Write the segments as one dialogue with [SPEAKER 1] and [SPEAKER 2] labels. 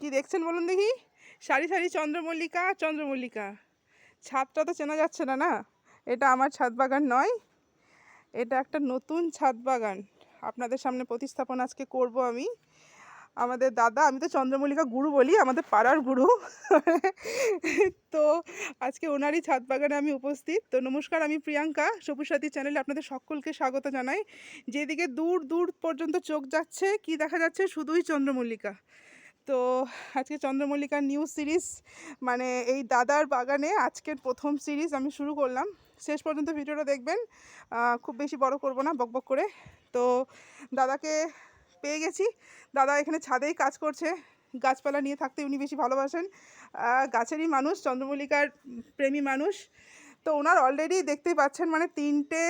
[SPEAKER 1] কি দেখছেন বলুন দেখি? সারি সারি চন্দ্রমল্লিকা চন্দ্রমল্লিকা। ছাদটা তো চেনা যাচ্ছে না না? এটা আমার ছাদ বাগান নয়। এটা একটা নতুন ছাদ বাগান। আপনাদের সামনে প্রতিস্থাপন আজকে করব আমি। আমাদের দাদা, আমি তো চন্দ্রমল্লিকা গুরু বলি, আমাদের পাড়ার গুরু। তো আজকে ওনারই ছাদ বাগানে আমি উপস্থিত। তো নমস্কার, আমি প্রিয়াঙ্কা সবুজ সাথী চ্যানেলে আপনাদের সকলকে স্বাগত জানাই। যেদিকে দূর দূর পর্যন্ত চোখ যাচ্ছে, কি দেখা যাচ্ছে? শুধুই চন্দ্রমল্লিকা। তো আজকে চন্দ্রমল্লিকার নিউ সিরিজ মানে এই দাদার বাগানে আজকের প্রথম সিরিজ আমি শুরু করলাম। শেষ পর্যন্ত ভিডিওটা দেখবেন। খুব বেশি বড় করব না বকবক করে। তো দাদাকে পেয়ে গেছি। দাদা এখানে ছাদেই কাজ করছে। গাছপালা নিয়ে থাকতে উনি বেশি ভালোবাসেন। গাছেরই মানুষ, চন্দ্রমল্লিকার প্রেমী মানুষ। তো ওনার অলরেডি দেখতেই পাচ্ছেন মানে তিনটে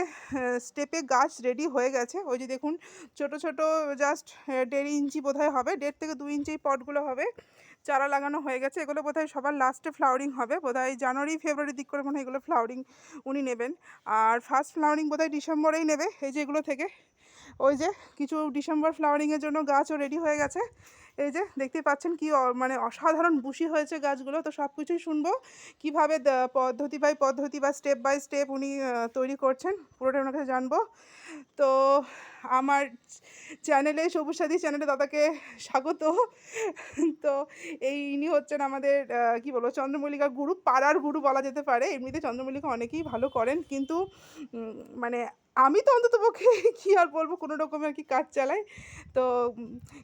[SPEAKER 1] স্টেপে গাছ রেডি হয়ে গেছে। ওই যে দেখুন, ছোট ছোট জাস্ট দেড় ইঞ্চি বোধহয় হবে, দেড় থেকে দুই ইঞ্চি পটগুলো হবে। চারা লাগানো হয়ে গেছে। এগুলো বোধহয় সবার লাস্টে ফ্লাওয়ারিং হবে। বোধহয় জানুয়ারি, ফেব্রুয়ারি দিক করে মনে হয় এগুলো ফ্লাওয়ারিং উনি নেবেন। আর ফার্স্ট ফ্লাওয়ারিং বোধহয় ডিসেম্বরেই নেবে। এই যে এগুলো থেকে ওই যে কিছু ডিসেম্বর ফ্লাওয়ারিংয়ের জন্য গাছও রেডি হয়ে গেছে। এই যে দেখতে পাচ্ছেন কি মানে অসাধারণ বুশি হয়েছে গাছগুলো। তো সব কিছুই শুনব। কীভাবে পদ্ধতি বাই পদ্ধতি বা স্টেপ বাই স্টেপ উনি তৈরি করছেন, পুরোটা ওনার কাছে জানব। তো আমার চ্যানেলে সবুজ সাথী চ্যানেলে দাদাকে স্বাগত। তো এই ইনি হচ্ছেন আমাদের কি বলব, চন্দ্রমল্লিকা গুরু, পাড়ার গুরু বলা যেতে পারে। এমনিতে চন্দ্রমল্লিকা অনেকেই ভালো করেন, কিন্তু মানে আমি তো অন্তত পক্ষে কী আর বলব কোনো রকম আর কি কাজ চালাই। তো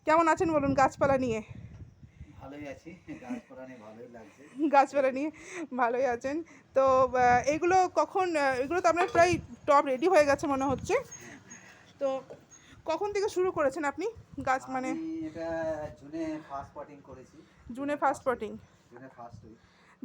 [SPEAKER 1] কেমন আছেন বলুন গাছপালা নিয়ে?
[SPEAKER 2] ভালোই আছি গাছপালা নিয়ে ভালোই লাগছে।
[SPEAKER 1] গাছপালা নিয়ে ভালোই আছেন। তো এগুলো কখন এগুলো তো আপনার প্রায় টপ রেডি হয়ে গেছে মনে হচ্ছে। তো কখন থেকে শুরু করেছেন আপনি গাছ মানে?
[SPEAKER 2] এটা জুনে ফার্স্ট পটিং করেছি।
[SPEAKER 1] জুনে ফার্স্ট পটিং
[SPEAKER 2] জুনে ফার্স্ট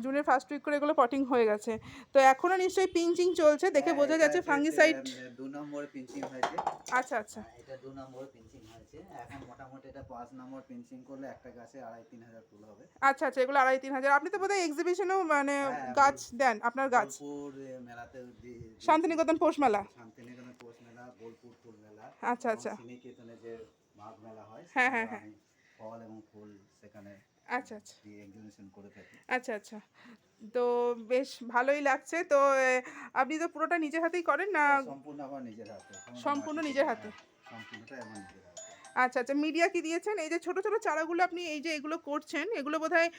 [SPEAKER 1] জুনের ফার্স্ট উইক করে এগুলো পটিং হয়ে গেছে। তো এখনও নিশ্চয়ই পিঞ্চিং চলছে দেখে বোঝা যাচ্ছে ফাঙ্গিসাইড
[SPEAKER 2] দু নম্বর পিঞ্চিং হয়েছে।
[SPEAKER 1] আচ্ছা আচ্ছা।
[SPEAKER 2] হ্যাঁ, এটা দু নম্বর পিঞ্চিং হয়েছে। এখন মোটামুটি এটা পাঁচ নম্বর পিঞ্চিং করলে একটা গাছে আড়াই তিন হাজার ফুল হবে।
[SPEAKER 1] আচ্ছা আচ্ছা এগুলো আড়াই তিন হাজার। আপনি তো বোধহয় এক্সিবিশনেও মানে
[SPEAKER 2] হ্যাঁ,
[SPEAKER 1] গাছ দেন আপনার গাছ।
[SPEAKER 2] মেলাতে
[SPEAKER 1] শান্তিনিকেতন পৌষ মেলা।
[SPEAKER 2] শান্তিনিকেতন পৌষ মেলা বোলপুর ফুল মেলা।
[SPEAKER 1] আচ্ছা আচ্ছা।
[SPEAKER 2] শ্রীনিকেতনে যে মাঘ মেলা হয়
[SPEAKER 1] হ্যাঁ,
[SPEAKER 2] সেখানে
[SPEAKER 1] হ্যাঁ,
[SPEAKER 2] ফল এবং ফুল সেখানে
[SPEAKER 1] আচ্ছা আচ্ছা।
[SPEAKER 2] দিয়ে করে থাকি।
[SPEAKER 1] আচ্ছা আচ্ছা। তো বেশ ভালোই লাগছে। তো আপনি তো পুরোটা নিজের হাতেই করেন না?
[SPEAKER 2] সম্পূর্ণ আমার নিজের হাতে।
[SPEAKER 1] সম্পূর্ণ নিজের হাতে?
[SPEAKER 2] সম্পূর্ণটাই আমার নিজের হাতে।
[SPEAKER 1] আচ্ছা আচ্ছা। মিডিয়া কি দিয়েছেন? এই যে ছোট ছোট চারাগুলো আপনি এই যে এগুলো করছেন এগুলো বোধহয়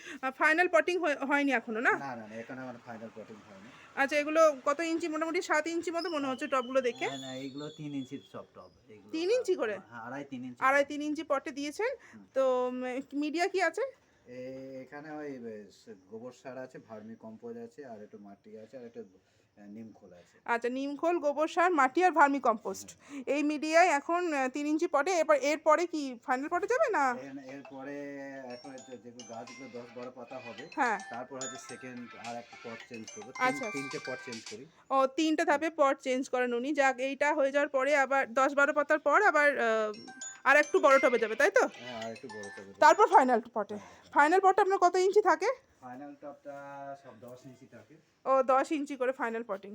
[SPEAKER 1] ফাইনাল পটিং হয়নি এখনও না?
[SPEAKER 2] না না এখানে আমার ফাইনাল পটিং হয়নি।
[SPEAKER 1] আচ্ছা এগুলো কত ইঞ্চি? মোটামুটি সাত ইঞ্চি মতো মনে হচ্ছে টপগুলো দেখে?
[SPEAKER 2] না, না এইগুলো তিন ইঞ্চির সব এগুলো
[SPEAKER 1] তিন ইঞ্চি করে?
[SPEAKER 2] হ্যাঁ আড়াই তিন ইঞ্চি
[SPEAKER 1] আড়াই তিন ইঞ্চি পটে দিয়েছেন। তো মিডিয়া কি আছে?
[SPEAKER 2] এখানে ওই গোবর সার আছে ভার্মি কম্পোজ আছে আর একটু মাটি আছে আর একটু আহ, নিম খোল আছে।
[SPEAKER 1] আচ্ছা নিমখোল গোবর সার মাটি আর ভার্মি কম্পোস্ট। এই মিডিয়ায় এখন তিন ইঞ্চি পটে এরপর এরপরে কি ফাইনাল পটে যাবে না?
[SPEAKER 2] এরপরে এখন যেগুলো গাছগুলো দশ বারো পাতা হবে
[SPEAKER 1] হ্যাঁ।
[SPEAKER 2] তারপর হচ্ছে সেকেন্ড আর একটা পট চেঞ্জ করব।
[SPEAKER 1] আচ্ছা, আচ্ছা।
[SPEAKER 2] তিনটে পট চেঞ্জ করি।
[SPEAKER 1] ও তিনটে ধাপে পট চেঞ্জ করেন উনি। যাক এইটা হয়ে যাওয়ার পরে আবার দশ বারো পাতার পর আবার আর একটু বড় টবে যাবে তাই তো?
[SPEAKER 2] হ্যাঁ আর একটু বড় করব
[SPEAKER 1] তারপর ফাইনাল পটে ফাইনাল পটে আপনার কত ইঞ্চি থাকে?
[SPEAKER 2] ফাইনাল টপটা সব দশ ইঞ্চি থাকে।
[SPEAKER 1] ও দশ ইঞ্চি করে ফাইনাল পটিং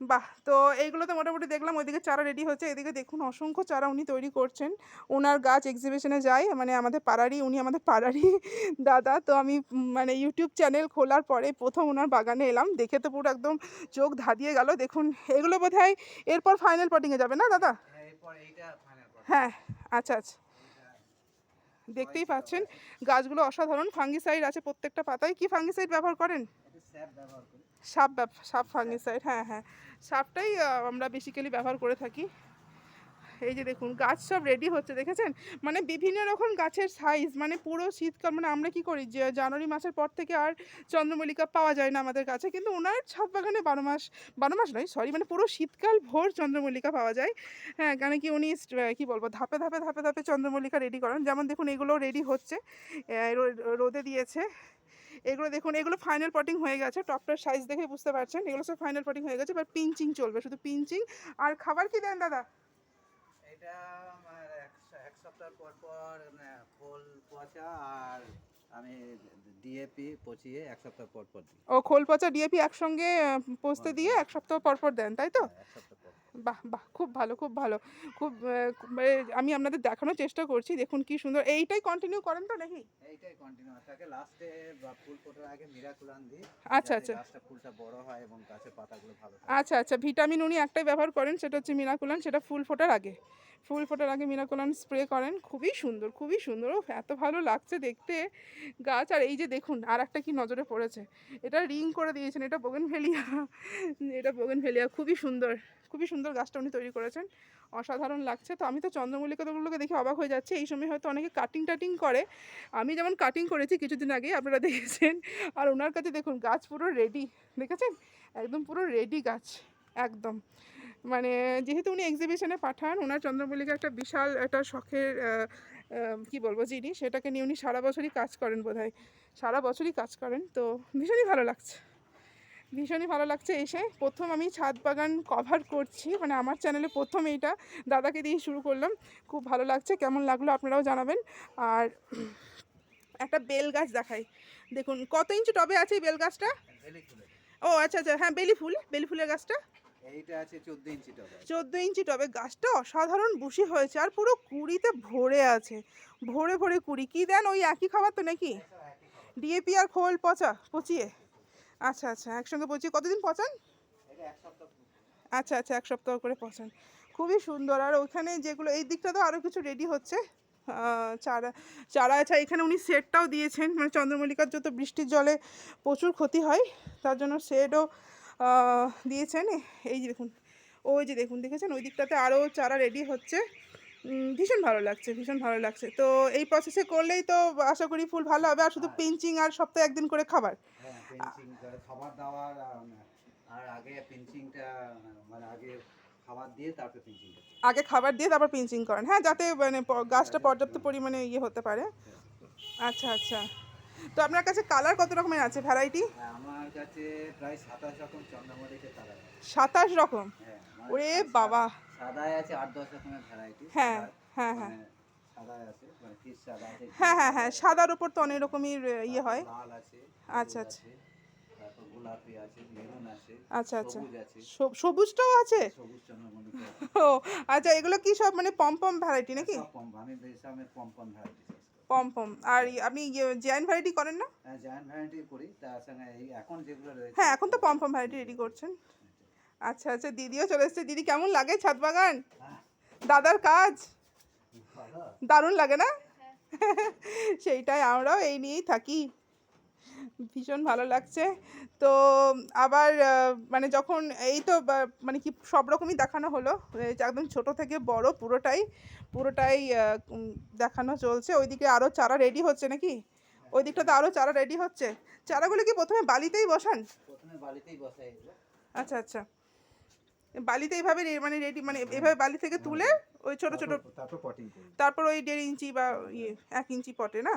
[SPEAKER 1] বাহ তো এইগুলো তো মোটামুটি দেখলাম ওইদিকে চারা রেডি হচ্ছে। এদিকে দেখুন অসংখ্য চারা উনি তৈরি করছেন। ওনার গাছ এক্সিবিশনে যায় মানে আমাদের পাড়ারই উনি আমাদের পাড়ারই দাদা। তো আমি মানে ইউটিউব চ্যানেল খোলার পরে প্রথম ওনার বাগানে এলাম। দেখে তো পুরো একদম চোখ ধাঁধিয়ে গেল। দেখুন এগুলো বোধ হয় এরপর ফাইনাল পটিংয়ে যাবে না দাদা?
[SPEAKER 2] হ্যাঁ।
[SPEAKER 1] আচ্ছা আচ্ছা। দেখতেই পাচ্ছেন, গাছগুলো অসাধারণ, ফাঙ্গিসাইড আছে প্রত্যেকটা পাতায়। কি ফাঙ্গিসাইড ব্যবহার করেন? সাপ সাপ ফাঙ্গিসাইড হ্যাঁ হ্যাঁ। সাপটাই আমরা বেসিক্যালি ব্যবহার করে থাকি। এই যে দেখুন, গাছ সব রেডি হচ্ছে, দেখেছেন? মানে বিভিন্ন রকম গাছের সাইজ মানে পুরো শীতকাল মানে আমরা কি করি? যে জানুয়ারি মাসের পর থেকে আর চন্দ্রমল্লিকা পাওয়া যায় না আমাদের কাছে, কিন্তু ওনার ছাদ বাগানে বারো মাস বারো মাস নয় সরি মানে পুরো শীতকাল ভোর চন্দ্রমল্লিকা পাওয়া যায়। হ্যাঁ কেন কি উনি কি বলব, ধাপে ধাপে ধাপে ধাপে চন্দ্রমল্লিকা রেডি করেন। যেমন দেখুন, এগুলো রেডি হচ্ছে রোদে দিয়েছে। এগুলো দেখুন, এগুলো ফাইনাল পটিং হয়ে গেছে টপটার সাইজ দেখে বুঝতে পারছেন। এগুলো সব ফাইনাল পটিং হয়ে গেছে, এবার পিঞ্চিং চলবে, শুধু পিঞ্চিং আর খাবার কি দেন, দাদা?
[SPEAKER 2] এটা আমার এক স- এক সপ্তাহ পর পর মানে, ফুল পচা আর আমি ডিএপি পচিয়ে এক সপ্তাহ পর পর দিই।
[SPEAKER 1] ও খোল পচা ডিএপি একসঙ্গে পোস্তে দিয়ে এক সপ্তাহ পর পর দেন তাই তো?
[SPEAKER 2] হ্যাঁ, এক সপ্তাহ পর পর।
[SPEAKER 1] বাহ বাহ খুব ভালো খুব ভালো। খুব আমি আপনাদের দেখানোর চেষ্টা করছি দেখুন কি সুন্দর। এইটাই কন্টিনিউ করেন তো নাকি?
[SPEAKER 2] এইটাই কন্টিনিউ থাকে লাস্টে ফুল ফোটার আগে মিরাকুলান দিই
[SPEAKER 1] আচ্ছা আচ্ছা।
[SPEAKER 2] গাছটা ফুলটা বড় হয় এবং গাছের পাতাগুলো ভালো
[SPEAKER 1] আচ্ছা আচ্ছা ভিটামিন উনি একটাই ব্যবহার করেন সেটা হচ্ছে মিনাকুলান সেটা ফুল ফোটার আগে। ফুল ফোটার আগে মিনাকুলান স্প্রে করেন খুবই সুন্দর খুবই সুন্দর। ও এত ভালো লাগছে দেখতে। গাছ আর এই যে দেখুন আর একটা কি নজরে পড়েছে? এটা রিং করে দিয়েছেন, এটা বোগেন ভেলিয়া এটা বোগেন ভেলিয়া খুবই সুন্দর খুবই সুন্দর গাছটা উনি তৈরি করেছেন, অসাধারণ লাগছে। তো আমি তো চন্দ্রমল্লিকাগুলোকে দেখে অবাক হয়ে যাচ্ছে, এই সময় হয়তো অনেকে কাটিং টাটিং করে। আমি যেমন কাটিং করেছি কিছুদিন আগে আপনারা দেখেছেন। আর ওনার কাছে দেখুন, গাছ পুরো রেডি দেখেছেন? একদম পুরো রেডি গাছ, একদম। মানে যেহেতু উনি এক্সিবিশনে পাঠান, ওনার চন্দ্রমল্লিকা একটা বিশাল, একটা শখের কি বলব জিনিস সেটাকে নিয়ে উনি সারা বছরই কাজ করেন বোধহয়। সারা বছরই কাজ করেন তো ভীষণই ভালো লাগছে। ভীষণই ভালো লাগছে এসে। প্রথম আমি ছাদ বাগান কভার করছি মানে আমার চ্যানেলে প্রথম এইটা দাদাকে দিয়ে শুরু করলাম। খুব ভালো লাগছে কেমন লাগল আপনারাও জানাবেন। আর একটা বেল গাছ দেখাই। দেখুন কত ইঞ্চি টবে আছে এই বেল গাছটা? ও আচ্ছা আচ্ছা হ্যাঁ বেলি ফুল বেলি ফুলের গাছটা।
[SPEAKER 2] এইটা আছে ইঞ্চি টবে।
[SPEAKER 1] চোদ্দ ইঞ্চি টবে। গাছটা অসাধারণ বুশি হয়েছে আর পুরো কুড়িতে ভরে আছে। ভরে ভরে কুড়ি। কী দেন ওই একই খাবার তো নাকি? ডিএপি আর খোল পচা পচিয়ে। আচ্ছা আচ্ছা একসঙ্গে পচিয়ে কতদিন পচান?
[SPEAKER 2] এটা এক সপ্তাহ।
[SPEAKER 1] আচ্ছা আচ্ছা এক সপ্তাহ করে পচান। খুবই সুন্দর। আর ওখানে যেগুলো এই দিকটা তো আরও কিছু রেডি হচ্ছে। চারা চারা আচ্ছা এখানে উনি সেটটাও দিয়েছেন। মানে চন্দ্রমল্লিকার যত বৃষ্টির জলে প্রচুর ক্ষতি হয় তার জন্য শেডও দিয়েছেন। এই যে দেখুন ওই যে দেখুন দেখেছেন? ওই দিকটাতে আরও চারা রেডি হচ্ছে। ভীষণ ভালো লাগছে ভীষণ ভালো লাগছে। তো এই প্রসেসে করলেই তো আশা করি ফুল ভালো হবে। আর শুধু পিঞ্চিং আর সপ্তাহে একদিন করে খাবার।
[SPEAKER 2] হ্যাঁ করে খাবার দাবার আর- আগে পিঞ্চিংটা মানে আগে খাবার দিয়ে তারপরে পিঞ্চিংটা
[SPEAKER 1] আগে খাবার দিয়ে তারপর পিঞ্চিং করেন। হ্যাঁ যাতে মানে গাছটা পর্যাপ্ত পরিমাণে ইয়ে হতে পারে। আচ্ছা আচ্ছা। তো আপনার কাছে কালার কত রকমের আছে ভ্যারাইটি
[SPEAKER 2] আমার কাছে প্রায় সাতাশ রকম চন্দ্রমল্লিকের কালার আছে।
[SPEAKER 1] সাতাশ রকম?
[SPEAKER 2] হ্যাঁ মানে
[SPEAKER 1] ওরে বাবা।
[SPEAKER 2] সাদায় আছে আট দশ রকমের ভ্যারাইটি
[SPEAKER 1] হ্যাঁ, হ্যাঁ, হ্যাঁ।
[SPEAKER 2] মানে আছে
[SPEAKER 1] হ্যাঁ হ্যাঁ হ্যাঁ সাদার উপর তো অনেক রকমের ইয়ে হয়। আচ্ছা, আচ্ছা। আচ্ছা আচ্ছা।
[SPEAKER 2] আছে।
[SPEAKER 1] সব- সবুজটাও আছে? ও আচ্ছা এগুলো কি সব মানে পম পম ভ্যারাইটি নাকি?
[SPEAKER 2] সব পম আমি বেশ পম পম ভ্যারাইটি
[SPEAKER 1] পম পম। আর আপনি জয়েন্ট ভ্যারাইটি করেন না?
[SPEAKER 2] হ্যাঁ জয়েন্ট ভ্যারাইটি করি। তার সঙ্গে এই এখন যেগুলো রয়েছে
[SPEAKER 1] হ্যাঁ এখন তো পমপম পম ভ্যারাইটি রেডি করছেন। আচ্ছা আচ্ছা দিদিও চলে এসেছে। দিদি কেমন লাগে ছাদ বাগান?
[SPEAKER 2] হ্যাঁ,
[SPEAKER 1] দাদার কাজ? দারুণ লাগে না? সেইটাই আমরাও এই নিয়েই থাকি। ভীষণ ভালো লাগছে। তো আবার মানে যখন এই তো মানে কি সব রকমই দেখানো হলো একদম ছোট থেকে বড় পুরোটাই পুরোটাই দেখানো চলছে। ওইদিকে আরও চারা রেডি হচ্ছে নাকি? ওই দিকটাতে আরও চারা রেডি হচ্ছে। চারাগুলো কি প্রথমে বালিতেই বসান?
[SPEAKER 2] প্রথমে বালিতেই বসাই
[SPEAKER 1] আচ্ছা আচ্ছা। বালিতে এইভাবে মানে রেডি মানে এভাবে বালি থেকে তুলে ওই ছোট ছোট
[SPEAKER 2] তারপর-
[SPEAKER 1] ওই দেড় ইঞ্চি বা ইয়ে এক ইঞ্চি পটে না।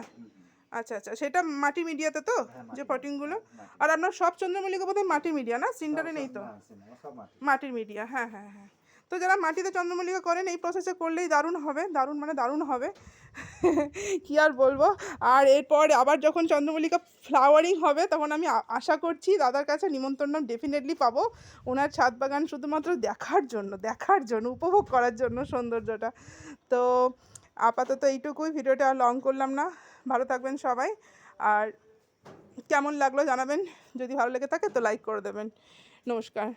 [SPEAKER 1] আচ্ছা আচ্ছা। সেটা মাটি মিডিয়াতে তো
[SPEAKER 2] হ্যাঁ,
[SPEAKER 1] যে
[SPEAKER 2] মাটি
[SPEAKER 1] পটিংগুলো
[SPEAKER 2] মাটি।
[SPEAKER 1] আর আপনার সব চন্দ্রমল্লিকা বোধহয় মাটির মিডিয়া না? সিন্ডারে নেই তো?
[SPEAKER 2] মাটি।
[SPEAKER 1] মাটির মিডিয়া হ্যাঁ হ্যাঁ হ্যাঁ। তো যারা মাটিতে চন্দ্রমল্লিকা করেন এই প্রসেসে করলেই দারুণ হবে। দারুণ মানে দারুণ হবে। কি আর বলব? আর এরপর আবার যখন চন্দ্রমল্লিকা ফ্লাওয়ারিং হবে তখন আমি আশা করছি দাদার কাছে নিমন্ত্রণ ডেফিনেটলি পাবো। ওনার ছাদ বাগান শুধুমাত্র দেখার জন্য দেখার জন্য উপভোগ করার জন্য সৌন্দর্যটা। তো আপাতত এইটুকুই ভিডিওটা আর লং করলাম না। ভালো থাকবেন সবাই। আর কেমন লাগল জানাবেন? যদি ভালো লেগে থাকে তো লাইক করে দেবেন। নমস্কার।